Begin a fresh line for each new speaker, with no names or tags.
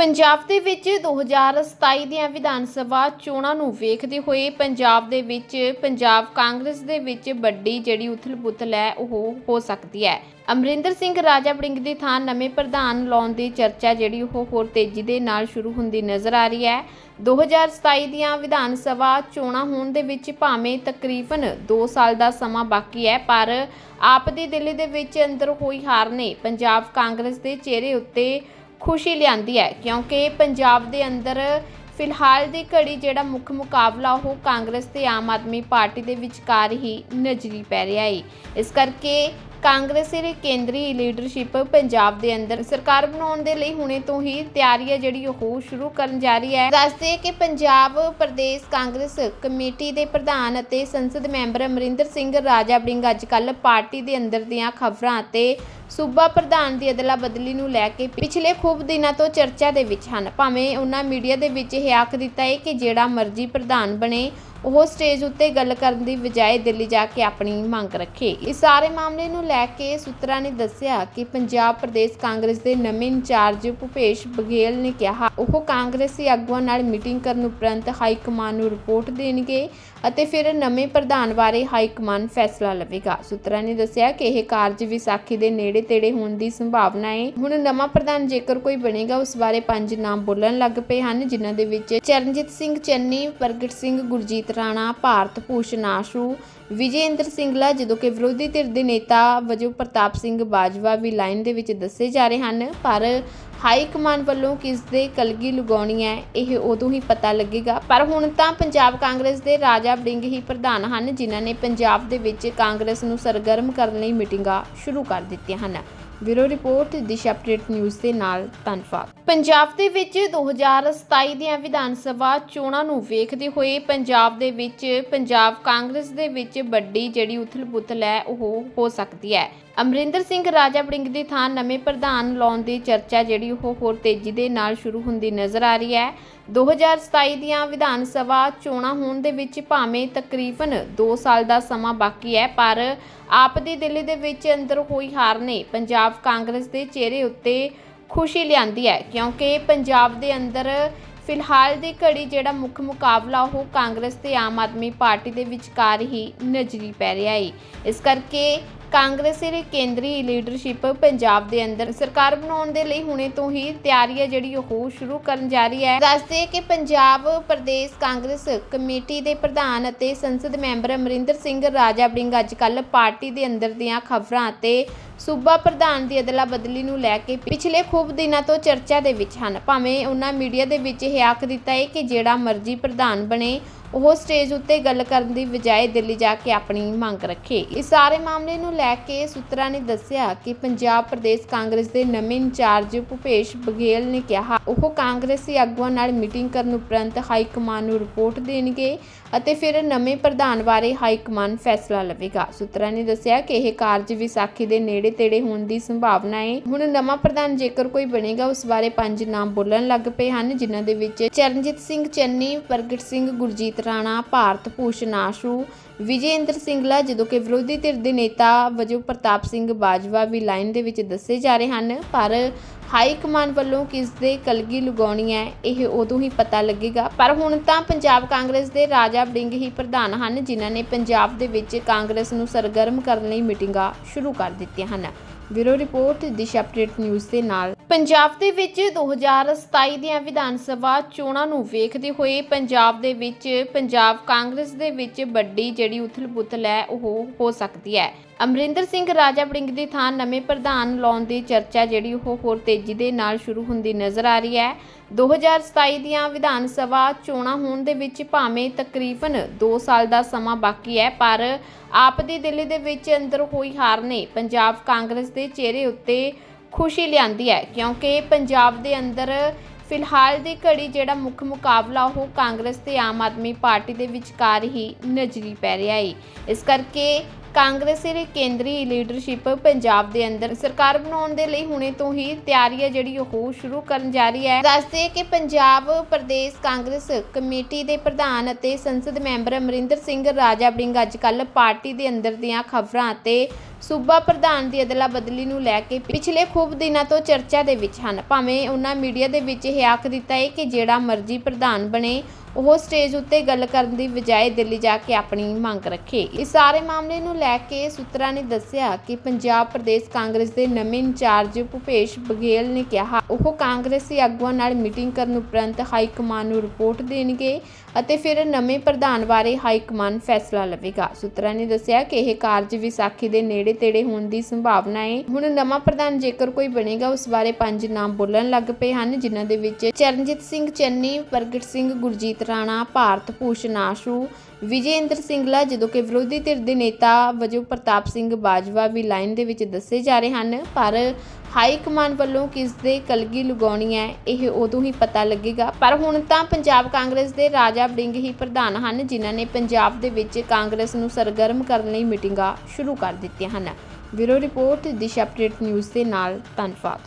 ਪੰਜਾਬ ਦੇ ਵਿੱਚ 2027 ਦੀਆਂ ਵਿਧਾਨ ਸਭਾ ਚੋਣਾਂ ਨੂੰ ਵੇਖਦੇ ਹੋਏ ਪੰਜਾਬ ਦੇ ਵਿੱਚ, ਪੰਜਾਬ ਕਾਂਗਰਸ ਦੇ ਵਿੱਚ ਵੱਡੀ ਜਿਹੜੀ ਉਥਲ-ਪੁਥਲ ਹੈ, ਉਹ ਹੋ ਸਕਦੀ ਹੈ। ਅਮਰਿੰਦਰ ਸਿੰਘ ਰਾਜਾ ਬੜਿੰਗ ਦੀ ਥਾਂ ਨਵੇਂ ਪ੍ਰਧਾਨ ਲਾਉਣ ਦੀ ਚਰਚਾ ਜਿਹੜੀ ਉਹ ਹੋਰ ਤੇਜ਼ੀ ਦੇ ਨਾਲ ਸ਼ੁਰੂ ਹੁੰਦੀ ਨਜ਼ਰ ਆ ਰਹੀ ਹੈ। 2027 ਦੀਆਂ ਵਿਧਾਨ ਸਭਾ ਚੋਣਾਂ ਹੋਣ ਦੇ ਵਿੱਚ ਭਾਵੇਂ ਤਕਰੀਬਨ 2 ਸਾਲ ਦਾ ਸਮਾਂ ਬਾਕੀ ਹੈ, ਪਰ ਆਪ ਦੀ ਦਿੱਲੀ ਦੇ ਵਿੱਚ ਅੰਦਰ ਹੋਈ ਹਾਰ ਨੇ ਪੰਜਾਬ ਕਾਂਗਰਸ ਦੇ ਚਿਹਰੇ ਉੱਤੇ ਖੁਸ਼ੀ ਲਿਆਂਦੀ ਹੈ, ਕਿਉਂਕਿ ਪੰਜਾਬ ਦੇ ਅੰਦਰ ਫਿਲਹਾਲ ਦੀ ਘੜੀ ਜਿਹੜਾ ਮੁੱਖ ਮੁਕਾਬਲਾ ਉਹ ਕਾਂਗਰਸ ਤੇ ਆਮ ਆਦਮੀ ਪਾਰਟੀ ਦੇ ਵਿਚਕਾਰ ਹੀ ਨਜ਼ਰੀ ਪੈ ਰਿਹਾ ਹੈ ਇਸ ਕਰਕੇ ਕਾਂਗਰਸ ਦੀ ਕੇਂਦਰੀ ਲੀਡਰਸ਼ਿਪ ਪੰਜਾਬ ਦੇ ਅੰਦਰ ਸਰਕਾਰ ਬਣਾਉਣ ਦੇ ਲਈ ਹੁਣੇ ਤੋਂ ਹੀ ਤਿਆਰੀ ਹੈ, ਜਿਹੜੀ ਉਹ ਸ਼ੁਰੂ ਕਰਨ ਜਾ ਰਹੀ ਹੈ। ਦੱਸਦੇ ਕਿ ਪੰਜਾਬ ਪ੍ਰਦੇਸ਼ ਕਾਂਗਰਸ ਕਮੇਟੀ ਦੇ ਪ੍ਰਧਾਨ ਅਤੇ ਸੰਸਦ ਮੈਂਬਰ ਅਮਰਿੰਦਰ ਸਿੰਘ ਰਾਜਾ ਬੜਿੰਗ ਅੱਜ ਕੱਲ੍ਹ ਪਾਰਟੀ ਦੇ ਅੰਦਰ ਦੀਆਂ ਖਬਰਾਂ ਅਤੇ ਸੂਬਾ ਪ੍ਰਧਾਨ ਦੀ ਅਦਲਾ ਬਦਲੀ ਨੂੰ ਲੈ ਕੇ ਪਿਛਲੇ ਖੂਬ ਦਿਨਾਂ ਤੋਂ ਚਰਚਾ ਦੇ ਵਿੱਚ ਹਨ। ਭਾਵੇਂ ਉਹਨਾਂ ਮੀਡੀਆ ਦੇ ਵਿੱਚ ਇਹ ਆਖ ਦਿੱਤਾ ਹੈ ਕਿ ਜਿਹੜਾ ਮਰਜ਼ੀ ਪ੍ਰਧਾਨ ਬਣੇ ਉਹ ਸਟੇਜ ਉੱਤੇ ਗੱਲ ਕਰਨ ਦੀ ਬਜਾਏ ਦਿੱਲੀ ਜਾ ਕੇ ਆਪਣੀ ਮੰਗ ਰੱਖੇ। ਇਸ ਸਾਰੇ ਮਾਮਲੇ ਨੂੰ ਲੈ ਕੇ ਸੂਤਰਾਂ ਨੇ ਦੱਸਿਆ ਕਿ ਪੰਜਾਬ ਪ੍ਰਦੇਸ਼ ਕਾਂਗਰਸ ਦੇ ਨਵੇਂ ਇੰਚਾਰਜ ਭੁਪੇਸ਼ ਬਘੇਲ ਨੇ ਕਿਹਾ, ਉਹ ਕਾਂਗਰਸੀ ਆਗੂਆਂ ਨਾਲ ਮੀਟਿੰਗ ਕਰਨ ਉਪਰੰਤ ਹਾਈ ਕਮਾਨ ਨੂੰ ਰਿਪੋਰਟ ਦੇਣਗੇ ਅਤੇ ਫਿਰ ਨਵੇਂ ਪ੍ਰਧਾਨ ਬਾਰੇ ਹਾਈ ਕਮਾਨ ਫੈਸਲਾ ਲਵੇਗਾ। ਸੂਤਰਾਂ ਨੇ ਦੱਸਿਆ ਕਿ ਇਹ ਕਾਰਜ ਵਿਸਾਖੀ ਦੇ ਨੇੜੇ ਤੇੜੇ ਹੋਣ ਦੀ ਸੰਭਾਵਨਾ ਹੈ। ਹੁਣ ਨਵਾਂ ਪ੍ਰਧਾਨ ਜੇਕਰ ਕੋਈ ਬਣੇਗਾ, ਉਸ ਬਾਰੇ ਪੰਜ ਨਾਮ ਬੋਲਣ ਲੱਗ ਪਏ ਹਨ, ਜਿਨ੍ਹਾਂ ਦੇ ਵਿੱਚ ਚਰਨਜੀਤ ਸਿੰਘ ਚੰਨੀ, ਪ੍ਰਗਟ ਸਿੰਘ ਗੁਰਜੀਤ ਰਾਣਾ ਭਾਰਤ ਭੂਸ਼ਣ ਆਸ਼ੂ ਵਿਜੇ ਇੰਦਰ ਸਿੰਘਲਾ ਜਦੋਂ ਕਿ ਵਿਰੋਧੀ ਧਿਰ ਦੇ ਨੇਤਾ ਵਜੋਂ ਪ੍ਰਤਾਪ ਸਿੰਘ ਬਾਜਵਾ ਵੀ ਲਾਈਨ ਦੇ ਵਿੱਚ ਦੱਸੇ ਜਾ ਰਹੇ ਹਨ, ਪਰ ਹਾਈ ਕਮਾਨ ਵੱਲੋਂ ਕਿਸ ਦੇ ਕਲਗੀ ਲਗਾਉਣੀ ਹੈ, ਇਹ ਉਦੋਂ ਹੀ ਪਤਾ ਲੱਗੇਗਾ। ਪਰ ਹੁਣ ਤਾਂ ਪੰਜਾਬ ਕਾਂਗਰਸ ਦੇ ਰਾਜਾ ਵੜਿੰਗ ਹੀ ਪ੍ਰਧਾਨ ਹਨ, ਜਿਨ੍ਹਾਂ ਨੇ ਪੰਜਾਬ ਦੇ ਵਿੱਚ ਕਾਂਗਰਸ ਨੂੰ ਸਰਗਰਮ ਕਰਨ ਲਈ ਮੀਟਿੰਗਾਂ ਸ਼ੁਰੂ ਕਰ ਦਿੱਤੀਆਂ ਹਨ। Bureau report, Disha update news ਦੇ ਨਾਲ ਧੰਨਵਾਦ। ਪੰਜਾਬ ਦੇ ਵਿੱਚ 2027 ਦੀਆਂ ਵਿਧਾਨ ਸਭਾ ਚੋਣਾਂ ਨੂੰ ਵੇਖਦੇ ਹੋਏ ਪੰਜਾਬ ਦੇ ਵਿੱਚ, ਪੰਜਾਬ ਕਾਂਗਰਸ ਦੇ ਵਿੱਚ ਵੱਡੀ ਜਿਹੜੀ ਉਥਲ-ਪੁਥਲ ਹੈ, ਉਹ ਹੋ ਸਕਦੀ ਹੈ। ਅਮਰਿੰਦਰ ਸਿੰਘ ਰਾਜਾ ਬੜਿੰਗ ਦੀ ਥਾਂ ਨਵੇਂ ਪ੍ਰਧਾਨ ਲਾਉਣ ਦੀ ਚਰਚਾ ਜਿਹੜੀ ਉਹ ਹੋਰ ਤੇਜ਼ੀ ਦੇ ਨਾਲ ਸ਼ੁਰੂ ਹੁੰਦੀ ਨਜ਼ਰ ਆ ਰਹੀ ਹੈ। 2027 ਦੀਆਂ ਵਿਧਾਨ ਸਭਾ ਚੋਣਾਂ ਹੋਣ ਦੇ ਵਿੱਚ ਭਾਵੇਂ ਤਕਰੀਬਨ 2 ਸਾਲ ਦਾ ਸਮਾਂ ਬਾਕੀ ਹੈ, ਪਰ ਆਪ ਦੀ ਦਿੱਲੀ ਦੇ ਵਿੱਚ ਅੰਦਰ ਹੋਈ ਹਾਰ ਨੇ ਪੰਜਾਬ ਕਾਂਗਰਸ ਦੇ ਚਿਹਰੇ ਉੱਤੇ ਖੁਸ਼ੀ ਲਿਆਂਦੀ ਹੈ, ਕਿਉਂਕਿ ਪੰਜਾਬ ਦੇ ਅੰਦਰ ਫਿਲਹਾਲ ਦੀ ਘੜੀ ਜਿਹੜਾ ਮੁੱਖ ਮੁਕਾਬਲਾ ਉਹ ਕਾਂਗਰਸ ਤੇ ਆਮ ਆਦਮੀ ਪਾਰਟੀ ਦੇ ਵਿਚਕਾਰ ਹੀ ਨਜ਼ਰੀ ਪੈ ਰਿਹਾ ਹੈ। ਇਸ ਕਰਕੇ ਕਾਂਗਰਸੀ ਦੀ ਕੇਂਦਰੀ ਲੀਡਰਸ਼ਿਪ ਪੰਜਾਬ ਦੇ ਅੰਦਰ ਸਰਕਾਰ ਬਣਾਉਣ ਦੇ ਲਈ ਹੁਣੇ ਤੋਂ ਹੀ ਤਿਆਰੀ ਹੈ, ਜਿਹੜੀ ਉਹ ਸ਼ੁਰੂ ਕਰਨ ਜਾ ਰਹੀ ਹੈ। ਦੱਸਦੇ ਕਿ ਪੰਜਾਬ ਪ੍ਰਦੇਸ਼ ਕਾਂਗਰਸ ਕਮੇਟੀ ਦੇ ਪ੍ਰਧਾਨ ਅਤੇ ਸੰਸਦ ਮੈਂਬਰ ਅਮਰਿੰਦਰ ਸਿੰਘ ਰਾਜਾ ਬੜਿੰਗ ਅੱਜ ਕੱਲ੍ਹ ਪਾਰਟੀ ਦੇ ਅੰਦਰ ਦੀਆਂ ਖਬਰਾਂ ਅਤੇ ਸੂਬਾ ਪ੍ਰਧਾਨ ਦੀ ਅਦਲਾ ਬਦਲੀ ਨੂੰ ਲੈ ਕੇ ਪਿਛਲੇ ਖੂਬ ਦਿਨਾਂ ਤੋਂ ਚਰਚਾ ਦੇ ਵਿੱਚ ਹਨ। ਭਾਵੇਂ ਉਹਨਾਂ ਮੀਡੀਆ ਦੇ ਵਿੱਚ ਇਹ ਆਖ ਦਿੱਤਾ ਹੈ ਕਿ ਜਿਹੜਾ ਮਰਜ਼ੀ ਪ੍ਰਧਾਨ ਬਣੇ, ਉਹ ਸਟੇਜ ਉੱਤੇ ਗੱਲ ਕਰਨ ਦੀ ਬਜਾਏ ਦਿੱਲੀ ਜਾ ਕੇ ਆਪਣੀ ਮੰਗ ਰੱਖੇ। ਇਸ ਸਾਰੇ ਮਾਮਲੇ ਨੂੰ ਲੈ ਕੇ ਸੂਤਰਾਂ ਨੇ ਦੱਸਿਆ ਕਿ ਪੰਜਾਬ ਪ੍ਰਦੇਸ਼ ਕਾਂਗਰਸ ਦੇ ਨਵੇਂ ਇੰਚਾਰਜ ਭੁਪੇਸ਼ ਬਘੇਲ ਨੇ ਕਿਹਾ, ਉਹ ਕਾਂਗਰਸੀ ਆਗੂਆਂ ਨਾਲ ਮੀਟਿੰਗ ਕਰਨ ਉਪਰੰਤ ਹਾਈ ਕਮਾਨ ਨੂੰ ਰਿਪੋਰਟ ਦੇਣਗੇ ਅਤੇ ਫਿਰ ਨਵੇਂ ਪ੍ਰਧਾਨ ਬਾਰੇ ਹਾਈ ਕਮਾਨ ਫੈਸਲਾ ਲਵੇਗਾ। ਸੂਤਰਾਂ ਨੇ ਦੱਸਿਆ ਕਿ ਇਹ ਕਾਰਜ ਵਿਸਾਖੀ ਦੇ ਨੇੜੇ ਤੇੜੇ ਹੋਣ ਦੀ ਸੰਭਾਵਨਾ ਹੈ ਹੁਣ ਨਵਾਂ ਪ੍ਰਧਾਨ ਜੇਕਰ ਕੋਈ ਬਣੇਗਾ, ਉਸ ਬਾਰੇ ਪੰਜ ਨਾਮ ਬੋਲਣ ਲੱਗ ਪਏ ਹਨ, ਜਿਨ੍ਹਾਂ ਦੇ ਵਿੱਚ ਚਰਨਜੀਤ ਸਿੰਘ ਚੰਨੀ, ਪ੍ਰਗਟ ਸਿੰਘ ਗੁਰਜੀਤ ਰਾਣਾ, ਭਾਰਤ ਭੂਸ਼ਣ ਆਸ਼ੂ, ਵਿਜੇਂਦਰ ਸਿੰਘਲਾ ਜਦੋਂ ਕਿ ਵਿਰੋਧੀ ਧਿਰ ਦੇ ਨੇਤਾ ਵਜੋਂ ਪ੍ਰਤਾਪ ਸਿੰਘ ਬਾਜਵਾ ਵੀ ਲਾਈਨ ਦੇ ਵਿੱਚ ਦੱਸੇ ਜਾ ਰਹੇ ਹਨ। ਪਰ ਹਾਈ ਕਮਾਨ ਵੱਲੋਂ ਕਿਸ ਦੇ ਕਲਗੀ ਲਗਾਉਣੀ ਹੈ, ਇਹ ਉਦੋਂ ਹੀ ਪਤਾ ਲੱਗੇਗਾ। ਪਰ ਹੁਣ ਤਾਂ ਪੰਜਾਬ ਕਾਂਗਰਸ ਦੇ ਰਾਜਾ ਵੜਿੰਗ ਹੀ ਪ੍ਰਧਾਨ ਹਨ, ਜਿਨ੍ਹਾਂ ਨੇ ਪੰਜਾਬ ਦੇ ਵਿੱਚ ਕਾਂਗਰਸ ਨੂੰ ਸਰਗਰਮ ਕਰਨ ਲਈ ਮੀਟਿੰਗਾਂ ਸ਼ੁਰੂ ਕਰ ਦਿੱਤੀਆਂ ਹਨ। Bureau report, Disha update news ਦੇ ਨਾਲ। ਪੰਜਾਬ ਦੇ ਵਿੱਚ 2027 ਦੀਆਂ ਵਿਧਾਨ ਸਭਾ ਚੋਣਾਂ ਨੂੰ ਵੇਖਦੇ ਹੋਏ ਪੰਜਾਬ ਦੇ ਵਿੱਚ, ਪੰਜਾਬ ਕਾਂਗਰਸ ਦੇ ਵਿੱਚ ਵੱਡੀ ਜਿਹੜੀ ਉਥਲ-ਪੁਥਲ ਹੈ, ਉਹ ਹੋ ਸਕਦੀ ਹੈ। ਅਮਰਿੰਦਰ ਸਿੰਘ ਰਾਜਾ ਬੜਿੰਗ ਦੀ ਥਾਂ ਨਵੇਂ ਪ੍ਰਧਾਨ ਲਾਉਣ ਦੀ ਚਰਚਾ ਜਿਹੜੀ ਉਹ ਹੋਰ ਤੇਜ਼ੀ ਦੇ ਨਾਲ ਸ਼ੁਰੂ ਹੁੰਦੀ ਨਜ਼ਰ ਆ ਰਹੀ ਹੈ। 2027 ਦੀਆਂ ਵਿਧਾਨ ਸਭਾ ਚੋਣਾਂ ਹੋਣ ਦੇ ਵਿੱਚ ਭਾਵੇਂ ਤਕਰੀਬਨ 2 ਸਾਲ ਦਾ ਸਮਾਂ ਬਾਕੀ ਹੈ, ਪਰ ਆਪ ਦੀ ਦਿੱਲੀ ਦੇ ਵਿੱਚ ਅੰਦਰ ਹੋਈ ਹਾਰ ਨੇ ਪੰਜਾਬ ਕਾਂਗਰਸ ਦੇ ਚਿਹਰੇ ਉੱਤੇ ਖੁਸ਼ੀ ਲਿਆਂਦੀ ਹੈ, ਕਿਉਂਕਿ ਪੰਜਾਬ ਦੇ ਅੰਦਰ ਫਿਲਹਾਲ ਦੀ ਘੜੀ ਜਿਹੜਾ ਮੁੱਖ ਮੁਕਾਬਲਾ ਉਹ ਕਾਂਗਰਸ ਤੇ ਆਮ ਆਦਮੀ ਪਾਰਟੀ ਦੇ ਵਿਚਕਾਰ ਹੀ ਨਜ਼ਰੀ ਪੈ ਰਿਹਾ ਹੈ ਇਸ ਕਰਕੇ ਕਾਂਗਰਸ ਦੀ ਕੇਂਦਰੀ ਲੀਡਰਸ਼ਿਪ ਪੰਜਾਬ ਦੇ ਅੰਦਰ ਸਰਕਾਰ ਬਣਾਉਣ ਦੇ ਲਈ ਹੁਣੇ ਤੋਂ ਹੀ ਤਿਆਰੀ ਹੈ, ਜਿਹੜੀ ਉਹ ਸ਼ੁਰੂ ਕਰਨ ਜਾ ਰਹੀ ਹੈ। ਦੱਸਦੇ ਕਿ ਪੰਜਾਬ ਪ੍ਰਦੇਸ਼ ਕਾਂਗਰਸ ਕਮੇਟੀ ਦੇ ਪ੍ਰਧਾਨ ਅਤੇ ਸੰਸਦ ਮੈਂਬਰ ਅਮਰਿੰਦਰ ਸਿੰਘ ਰਾਜਾ ਬੜਿੰਗ ਅੱਜ ਕੱਲ੍ਹ ਪਾਰਟੀ ਦੇ ਅੰਦਰ ਦੀਆਂ ਖਬਰਾਂ ਅਤੇ ਸੂਬਾ ਪ੍ਰਧਾਨ ਦੀ ਅਦਲਾ ਬਦਲੀ ਨੂੰ ਲੈ ਕੇ ਪਿਛਲੇ ਖੂਬ ਦਿਨਾਂ ਤੋਂ ਚਰਚਾ ਦੇ ਵਿੱਚ ਹਨ। ਭਾਵੇਂ ਉਹਨਾਂ ਮੀਡੀਆ ਦੇ ਵਿੱਚ ਇਹ ਆਖ ਦਿੱਤਾ ਹੈ ਕਿ ਜਿਹੜਾ ਮਰਜ਼ੀ ਪ੍ਰਧਾਨ ਬਣੇ, ਉਹ ਸਟੇਜ ਉੱਤੇ ਗੱਲ ਕਰਨ ਦੀ ਬਜਾਏ ਦਿੱਲੀ ਜਾ ਕੇ ਆਪਣੀ ਮੰਗ ਰੱਖੇ। ਇਸ ਸਾਰੇ ਮਾਮਲੇ ਨੂੰ ਲੈ ਕੇ ਸੂਤਰਾਂ ਨੇ ਦੱਸਿਆ ਕਿ ਪੰਜਾਬ ਪ੍ਰਦੇਸ਼ ਕਾਂਗਰਸ ਦੇ ਨਵੇਂ ਇੰਚਾਰਜ ਭੁਪੇਸ਼ ਬਘੇਲ ਨੇ ਕਿਹਾ, ਉਹ ਕਾਂਗਰਸੀ ਆਗੂਆਂ ਨਾਲ ਮੀਟਿੰਗ ਕਰਨ ਉਪਰੰਤ ਹਾਈ ਕਮਾਨ ਨੂੰ ਰਿਪੋਰਟ ਦੇਣਗੇ ਅਤੇ ਫਿਰ ਨਵੇਂ ਪ੍ਰਧਾਨ ਬਾਰੇ ਹਾਈ ਕਮਾਨ ਫੈਸਲਾ ਲਵੇਗਾ। ਸੂਤਰਾਂ ਨੇ ਦੱਸਿਆ ਕਿ ਇਹ ਕਾਰਜ ਵਿਸਾਖੀ ਦੇ ਨੇੜੇ ਤੇੜੇ ਹੋਣ ਦੀ ਸੰਭਾਵਨਾ ਹੈ ਹੁਣ ਨਵਾਂ ਪ੍ਰਧਾਨ ਜੇਕਰ ਕੋਈ ਬਣੇਗਾ, ਉਸ ਬਾਰੇ ਪੰਜ ਨਾਮ ਬੋਲਣ ਲੱਗ ਪਏ ਹਨ, ਜਿਨ੍ਹਾਂ ਦੇ ਵਿੱਚ ਚਰਨਜੀਤ ਸਿੰਘ ਚੰਨੀ, ਪ੍ਰਗਟ ਸਿੰਘ ਗੁਰਜੀਤ ਰਾਣਾ, ਭਾਰਤ ਭੂਸ਼ਣ ਆਸ਼ੂ, ਵਿਜੇਂਦਰ ਸਿੰਗਲਾ, ਜਦੋਂ ਕਿ ਵਿਰੋਧੀ ਧਿਰ ਦੇ ਨੇਤਾ ਵਜੋਂ ਪ੍ਰਤਾਪ ਸਿੰਘ ਬਾਜਵਾ ਵੀ ਲਾਈਨ ਦੇ ਵਿੱਚ ਦੱਸੇ ਜਾ ਰਹੇ ਹਨ। ਪਰ ਹਾਈ ਕਮਾਨ ਵੱਲੋਂ ਕਿਸ ਦੇ ਕਲਗੀ ਲਗਾਉਣੀ ਹੈ, ਇਹ ਉਦੋਂ ਹੀ ਪਤਾ ਲੱਗੇਗਾ। ਪਰ ਹੁਣ ਤਾਂ ਪੰਜਾਬ ਕਾਂਗਰਸ ਦੇ ਰਾਜਾ ਬੜਿੰਗ ਹੀ ਪ੍ਰਧਾਨ ਹਨ, ਜਿਨ੍ਹਾਂ ਨੇ ਪੰਜਾਬ ਦੇ ਵਿੱਚ ਕਾਂਗਰਸ ਨੂੰ ਸਰਗਰਮ ਕਰਨ ਲਈ ਮੀਟਿੰਗਾਂ ਸ਼ੁਰੂ ਕਰ ਦਿੱਤੀਆਂ ਹਨ। Bureau report, Disha update news ਦੇ ਨਾਲ ਧੰਨਵਾਦ।